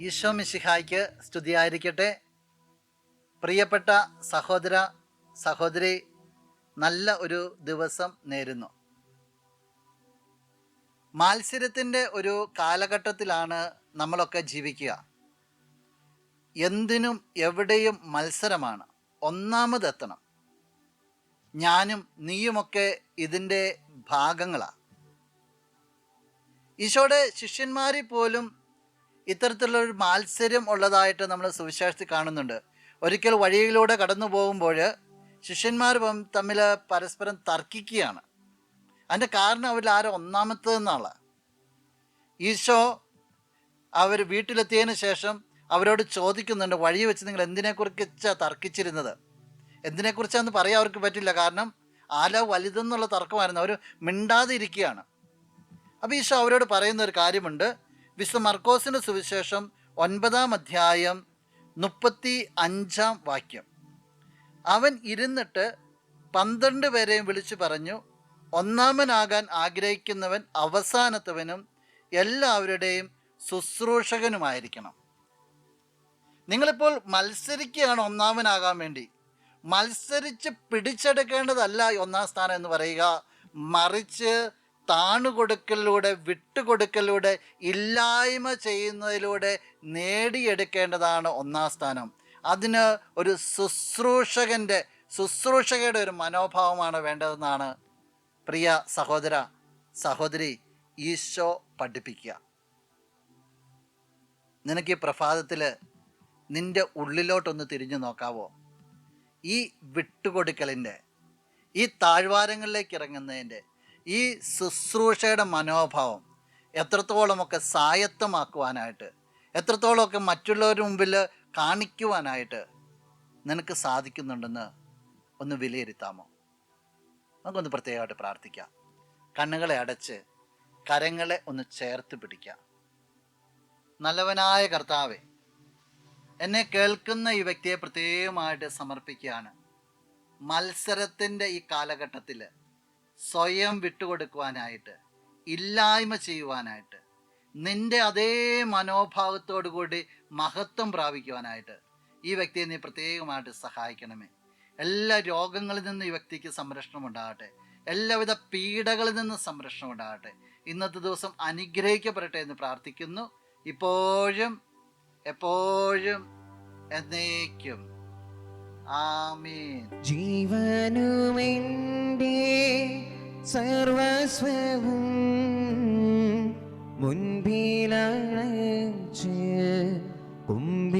ഈശോ മിശിഹായ്ക്ക് സ്തുതിയായിരിക്കട്ടെ. പ്രിയപ്പെട്ട സഹോദര സഹോദരി നല്ല ഒരു ദിവസം നേരുന്നു. മാത്സര്യത്തിന്റെ ഒരു കാലഘട്ടത്തിലാണ് നമ്മളൊക്കെ ജീവിക്കുക. എന്തിനും എവിടെയും മത്സരമാണ്. ഒന്നാമതെത്തണം. ഞാനും നീയുമൊക്കെ ഇതിന്റെ ഭാഗങ്ങളാണ് ഈശോയുടെ ശിഷ്യന്മാരിൽ പോലും ഇത്തരത്തിലുള്ളൊരു മാത്സര്യം ഉള്ളതായിട്ട് നമ്മൾ സുവിശേഷത്തിൽ കാണുന്നുണ്ട്. ഒരിക്കൽ വഴിയിലൂടെ കടന്നു പോകുമ്പോൾ ശിഷ്യന്മാർ തമ്മിൽ പരസ്പരം തർക്കിക്കുകയാണ്. അതിന്റെ കാരണം അവരിൽ ആരും ഒന്നാമത്തെന്നാണ് ഈശോ അവർ വീട്ടിലെത്തിയതിന് ശേഷം അവരോട് ചോദിക്കുന്നുണ്ട് വഴി വെച്ച് നിങ്ങൾ എന്തിനെക്കുറിച്ചാണ് തർക്കിച്ചിരുന്നത്? എന്തിനെക്കുറിച്ചാന്ന് പറയാൻ അവർക്ക് പറ്റില്ല. കാരണം ആല വലുതെന്നുള്ള തർക്കമായിരുന്നു. അവർ മിണ്ടാതിരിക്കുകയാണ്. അപ്പോൾ ഈശോ അവരോട് പറയുന്ന ഒരു കാര്യമുണ്ട്. വിശുദ്ധ മർക്കോസിന്റെ സുവിശേഷം ഒൻപതാം അധ്യായം മുപ്പത്തി അഞ്ചാം വാക്യം. അവൻ ഇരുന്നിട്ട് പന്ത്രണ്ട് പേരെയും വിളിച്ചു പറഞ്ഞു ഒന്നാമനാകാൻ ആഗ്രഹിക്കുന്നവൻ അവസാനത്തവനും എല്ലാവരുടെയും ശുശ്രൂഷകനുമായിരിക്കണം. നിങ്ങളിപ്പോൾ മത്സരിക്കുകയാണ് ഒന്നാമനാകാൻ വേണ്ടി. മത്സരിച്ച് പിടിച്ചെടുക്കേണ്ടതല്ല ഒന്നാം സ്ഥാനം എന്ന് പറയുക. മറിച്ച് താണുകൊടുക്കലിലൂടെ വിട്ടുകൊടുക്കലിലൂടെ ഇല്ലായ്മ ചെയ്യുന്നതിലൂടെ നേടിയെടുക്കേണ്ടതാണ് ഒന്നാം സ്ഥാനം. അതിന് ഒരു ശുശ്രൂഷകന്റെ ശുശ്രൂഷകയുടെ ഒരു മനോഭാവമാണ് വേണ്ടതെന്നാണ് പ്രിയ സഹോദര സഹോദരി ഈശോ പഠിപ്പിക്കുക. നിനക്ക് ഈ പ്രഭാതത്തിൽ നിന്റെ ഉള്ളിലോട്ടൊന്ന് തിരിഞ്ഞു നോക്കാവോ? ഈ വിട്ടുകൊടുക്കലിന്റെ ഈ താഴ്വാരങ്ങളിലേക്ക് ഇറങ്ങുന്നതിന്റെ ഈ ശുശ്രൂഷയുടെ മനോഭാവം എത്രത്തോളമൊക്കെ സായത്തമാക്കുവാനായിട്ട് എത്രത്തോളമൊക്കെ മറ്റുള്ളവരുടെ മുമ്പിൽ കാണിക്കുവാനായിട്ട് നിനക്ക് സാധിക്കുന്നുണ്ടെന്ന് ഒന്ന് വിലയിരുത്താമോ? നമുക്കൊന്ന് പ്രത്യേകമായിട്ട് പ്രാർത്ഥിക്കാം. കണ്ണുകളെ അടച്ച് കരങ്ങളെ ഒന്ന് ചേർത്ത് പിടിക്കാം നല്ലവനായ കർത്താവെ എന്നെ കേൾക്കുന്ന ഈ വ്യക്തിയെ പ്രത്യേകമായിട്ട് സമർപ്പിക്കുകയാണ്. മത്സരത്തിന്റെ ഈ കാലഘട്ടത്തിൽ സ്വയം വിട്ടുകൊടുക്കുവാനായിട്ട് ഇല്ലായ്മ ചെയ്യുവാനായിട്ട് നിന്റെ അതേ മനോഭാവത്തോടു കൂടി മഹത്വം പ്രാപിക്കുവാനായിട്ട് ഈ വ്യക്തിയെ നീ പ്രത്യേകമായിട്ട് സഹായിക്കണമേ. എല്ലാ രോഗങ്ങളിൽ നിന്ന് ഈ വ്യക്തിക്ക് സംരക്ഷണം ഉണ്ടാകട്ടെ. എല്ലാവിധ പീഡകളിൽ നിന്ന് സംരക്ഷണം ഉണ്ടാകട്ടെ. ഇന്നത്തെ ദിവസം അനുഗ്രഹിക്കപ്പെടട്ടെ എന്ന് പ്രാർത്ഥിക്കുന്നു. ഇപ്പോഴും എപ്പോഴും എന്നേക്കും. ആമീൻ. ജീവനുമെന്റെ സർവസ്വവും മുൻപിലണച്ച് കും